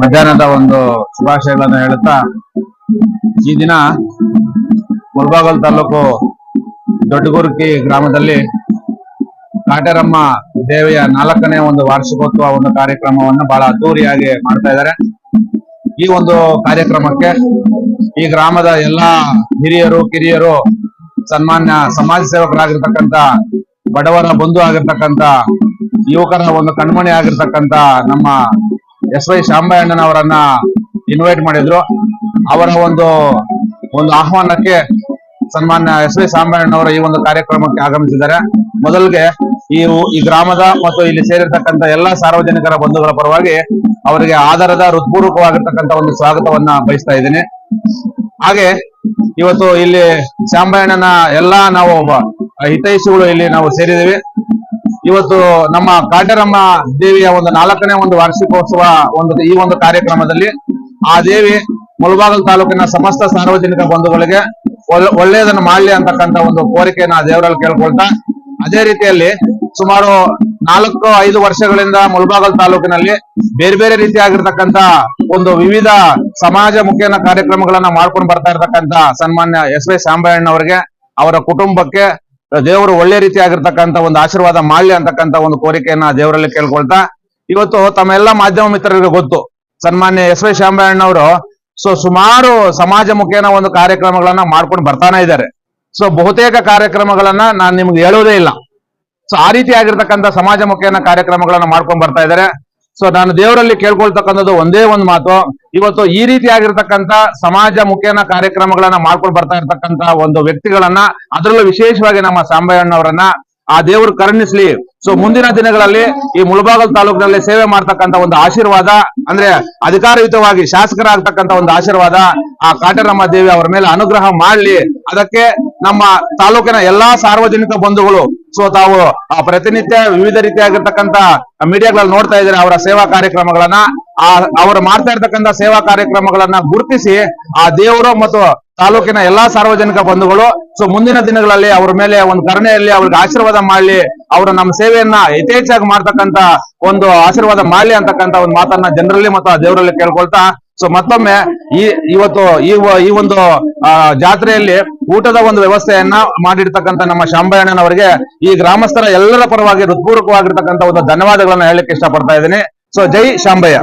ಮಧ್ಯಾಹ್ನದ ಒಂದು ಶುಭಾಶಯಗಳನ್ನು ಹೇಳುತ್ತಾ, ಈ ದಿನ ಮುಲ್ಬಾಗಲ್ ತಾಲೂಕು ದೊಡ್ಡಗುರ್ಕಿ ಗ್ರಾಮದಲ್ಲಿ ಕಾಟರಮ್ಮ ದೇವಿಯ ನಾಲ್ಕನೇ ಒಂದು ವಾರ್ಷಿಕೋತ್ಸವ ಒಂದು ಕಾರ್ಯಕ್ರಮವನ್ನು ಬಹಳ ಅದ್ದೂರಿಯಾಗಿ ಮಾಡ್ತಾ ಇದ್ದಾರೆ. ಈ ಒಂದು ಕಾರ್ಯಕ್ರಮಕ್ಕೆ ಈ ಗ್ರಾಮದ ಎಲ್ಲಾ ಹಿರಿಯರು, ಕಿರಿಯರು, ಸನ್ಮಾನ್ಯ ಸಮಾಜ ಸೇವಕರಾಗಿರ್ತಕ್ಕಂಥ, ಬಡವರ ಬಂಧು ಆಗಿರ್ತಕ್ಕಂಥ, ಯುವಕರ ಒಂದು ಕಣ್ಮಣಿ ಆಗಿರ್ತಕ್ಕಂಥ ನಮ್ಮ ಎಸ್ ವೈ ಶಾಂಬಯ್ಯಣ್ಣನವರನ್ನ ಇನ್ವೈಟ್ ಮಾಡಿದ್ರು. ಅವರ ಒಂದು ಒಂದು ಆಹ್ವಾನಕ್ಕೆ ಸನ್ಮಾನ್ಯ ಎಸ್ ವಿ ಸಾಂಬಣ್ಣವರ ಈ ಒಂದು ಕಾರ್ಯಕ್ರಮಕ್ಕೆ ಆಗಮಿಸಿದ್ದಾರೆ. ಮೊದಲಿಗೆ ಈ ಈ ಗ್ರಾಮದ ಮತ್ತು ಇಲ್ಲಿ ಸೇರಿರ್ತಕ್ಕಂಥ ಎಲ್ಲಾ ಸಾರ್ವಜನಿಕರ ಬಂಧುಗಳ ಪರವಾಗಿ ಅವರಿಗೆ ಆಧಾರದ ಹೃತ್ಪೂರ್ವಕವಾಗಿರ್ತಕ್ಕಂಥ ಒಂದು ಸ್ವಾಗತವನ್ನ ಬಯಸ್ತಾ ಇದ್ದೀನಿ. ಹಾಗೆ ಇವತ್ತು ಇಲ್ಲಿ ಶಾಂಬಣ್ಣನ ಎಲ್ಲಾ ನಾವು, ಹಿತೈಷಿಗಳು ಇಲ್ಲಿ ನಾವು ಸೇರಿದ್ದೀವಿ. ಇವತ್ತು ನಮ್ಮ ಕಾಟರಮ್ಮ ದೇವಿಯ ಒಂದು ನಾಲ್ಕನೇ ಒಂದು ವಾರ್ಷಿಕೋತ್ಸವ ಒಂದು ಈ ಒಂದು ಕಾರ್ಯಕ್ರಮದಲ್ಲಿ ಆ ದೇವಿ ಮುಳಬಾಗಲ್ ತಾಲೂಕಿನ ಸಮಸ್ತ ಸಾರ್ವಜನಿಕ ಬಂಧುಗಳಿಗೆ ಒಳ್ಳೆ- ಒಳ್ಳೆಯದನ್ನು ಮಾಡಲಿ ಅಂತಕ್ಕಂಥ ಒಂದು ಕೋರಿಕೆಯನ್ನು ಆ ದೇವರಲ್ಲಿ ಕೇಳ್ಕೊಳ್ತಾ, ಅದೇ ರೀತಿಯಲ್ಲಿ ಸುಮಾರು ನಾಲ್ಕು ಐದು ವರ್ಷಗಳಿಂದ ಮುಳಬಾಗಲ್ ತಾಲೂಕಿನಲ್ಲಿ ಬೇರೆ ಬೇರೆ ರೀತಿಯಾಗಿರ್ತಕ್ಕಂಥ ಒಂದು ವಿವಿಧ ಸಮಾಜ ಮುಖೇನ ಕಾರ್ಯಕ್ರಮಗಳನ್ನ ಮಾಡ್ಕೊಂಡು ಬರ್ತಾ ಇರತಕ್ಕಂತ ಸನ್ಮಾನ್ಯ ಎಸ್ ವೈ ಅವರಿಗೆ ಅವರ ಕುಟುಂಬಕ್ಕೆ ದೇವರು ಒಳ್ಳೆ ರೀತಿ ರೀತಿಯಾಗಿರ್ತಕ್ಕಂಥ ಒಂದು ಆಶೀರ್ವಾದ ಮಾಡ್ಲಿ ಅಂತಕ್ಕಂಥ ಒಂದು ಕೋರಿಕೆಯನ್ನ ದೇವರಲ್ಲಿ ಕೇಳ್ಕೊಳ್ತಾ, ಇವತ್ತು ತಮ್ಮೆಲ್ಲ ಮಾಧ್ಯಮ ಮಿತ್ರರಿಗೆ ಗೊತ್ತು. ಸನ್ಮಾನ್ಯ ಎಸ್ ವೈ ಶಾಂಬಣ್ಣವರು ಸೊ ಸುಮಾರು ಸಮಾಜ ಮುಖೇನ ಒಂದು ಕಾರ್ಯಕ್ರಮಗಳನ್ನ ಮಾಡ್ಕೊಂಡು ಬರ್ತಾನೆ ಇದ್ದಾರೆ. ಸೊ ಬಹುತೇಕ ಕಾರ್ಯಕ್ರಮಗಳನ್ನ ನಾನು ನಿಮ್ಗೆ ಹೇಳೋದೇ ಇಲ್ಲ. ಸೊ ಆ ರೀತಿಯಾಗಿರ್ತಕ್ಕಂಥ ಸಮಾಜ ಮುಖೇನ ಕಾರ್ಯಕ್ರಮಗಳನ್ನ ಮಾಡ್ಕೊಂಡು ಬರ್ತಾ ಇದ್ದಾರೆ. ಸೊ ನಾನು ದೇವರಲ್ಲಿ ಕೇಳ್ಕೊಳ್ತಕ್ಕಂಥದ್ದು ಒಂದೇ ಒಂದು ಮಾತು. ಇವತ್ತು ಈ ರೀತಿಯಾಗಿರ್ತಕ್ಕಂಥ ಸಮಾಜ ಮುಖೇನ ಕಾರ್ಯಕ್ರಮಗಳನ್ನ ಮಾಡ್ಕೊಂಡು ಬರ್ತಾ ಇರ್ತಕ್ಕಂಥ ಒಂದು ವ್ಯಕ್ತಿಗಳನ್ನ, ಅದರಲ್ಲೂ ವಿಶೇಷವಾಗಿ ನಮ್ಮ ಸಾಂಬಯ್ಯಣ್ಣವರನ್ನ ಆ ದೇವರು ಕರುಣಿಸ್ಲಿ. ಸೊ ಮುಂದಿನ ದಿನಗಳಲ್ಲಿ ಈ ಮುಳಬಾಗಲ್ ತಾಲೂಕಿನಲ್ಲಿ ಸೇವೆ ಮಾಡ್ತಕ್ಕಂಥ ಒಂದು ಆಶೀರ್ವಾದ, ಅಂದ್ರೆ ಅಧಿಕಾರಯುತವಾಗಿ ಶಾಸಕರಾಗ್ತಕ್ಕಂಥ ಒಂದು ಆಶೀರ್ವಾದ ಆ ಕಾಟರಮ್ಮ ದೇವಿ ಅವರ ಮೇಲೆ ಅನುಗ್ರಹ ಮಾಡ್ಲಿ. ಅದಕ್ಕೆ ನಮ್ಮ ತಾಲೂಕಿನ ಎಲ್ಲಾ ಸಾರ್ವಜನಿಕ ಬಂಧುಗಳು ಸೊ ತಾವು ಪ್ರತಿನಿತ್ಯ ವಿವಿಧ ರೀತಿಯಾಗಿರ್ತಕ್ಕಂತ ಮೀಡಿಯಾಗಳಲ್ಲಿ ನೋಡ್ತಾ ಇದ್ದಾರೆ ಅವರ ಸೇವಾ ಕಾರ್ಯಕ್ರಮಗಳನ್ನ. ಆ, ಅವರು ಮಾಡ್ತಾ ಇರ್ತಕ್ಕಂಥ ಸೇವಾ ಕಾರ್ಯಕ್ರಮಗಳನ್ನ ಗುರುತಿಸಿ ಆ ದೇವರು ಮತ್ತು ತಾಲೂಕಿನ ಎಲ್ಲಾ ಸಾರ್ವಜನಿಕ ಬಂಧುಗಳು, ಸೊ ಮುಂದಿನ ದಿನಗಳಲ್ಲಿ ಅವ್ರ ಮೇಲೆ ಒಂದು ಕರುಣೆಯಲ್ಲಿ ಅವ್ರಿಗೆ ಆಶೀರ್ವಾದ ಮಾಡ್ಲಿ, ಅವರು ನಮ್ಮ ಸೇವೆಯನ್ನ ಯಥೇಚ್ಛಾಗಿ ಮಾಡ್ತಕ್ಕಂತ ಒಂದು ಆಶೀರ್ವಾದ ಮಾಡ್ಲಿ ಅಂತಕ್ಕಂತ ಒಂದು ಮಾತನ್ನ ಜನರಲ್ಲಿ ಮತ್ತು ಆ ದೇವರಲ್ಲಿ ಕೇಳ್ಕೊಳ್ತಾ ಸೊ ಮತ್ತೊಮ್ಮೆ ಈ ಇವತ್ತು ಈ ಈ ಒಂದು ಜಾತ್ರೆಯಲ್ಲಿ ಊಟದ ಒಂದು ವ್ಯವಸ್ಥೆಯನ್ನ ಮಾಡಿರ್ತಕ್ಕಂಥ ನಮ್ಮ ಶಾಂಬಯಣ್ಣನವರಿಗೆ ಈ ಗ್ರಾಮಸ್ಥರ ಎಲ್ಲರ ಪರವಾಗಿ ಹೃತ್ಪೂರ್ವಕವಾಗಿರ್ತಕ್ಕಂಥ ಒಂದು ಧನ್ಯವಾದಗಳನ್ನ ಹೇಳಕ್ಕೆ ಇಷ್ಟಪಡ್ತಾ ಇದ್ದೀನಿ. ಸೊ ಜೈ ಶಾಂಬಯ್ಯ.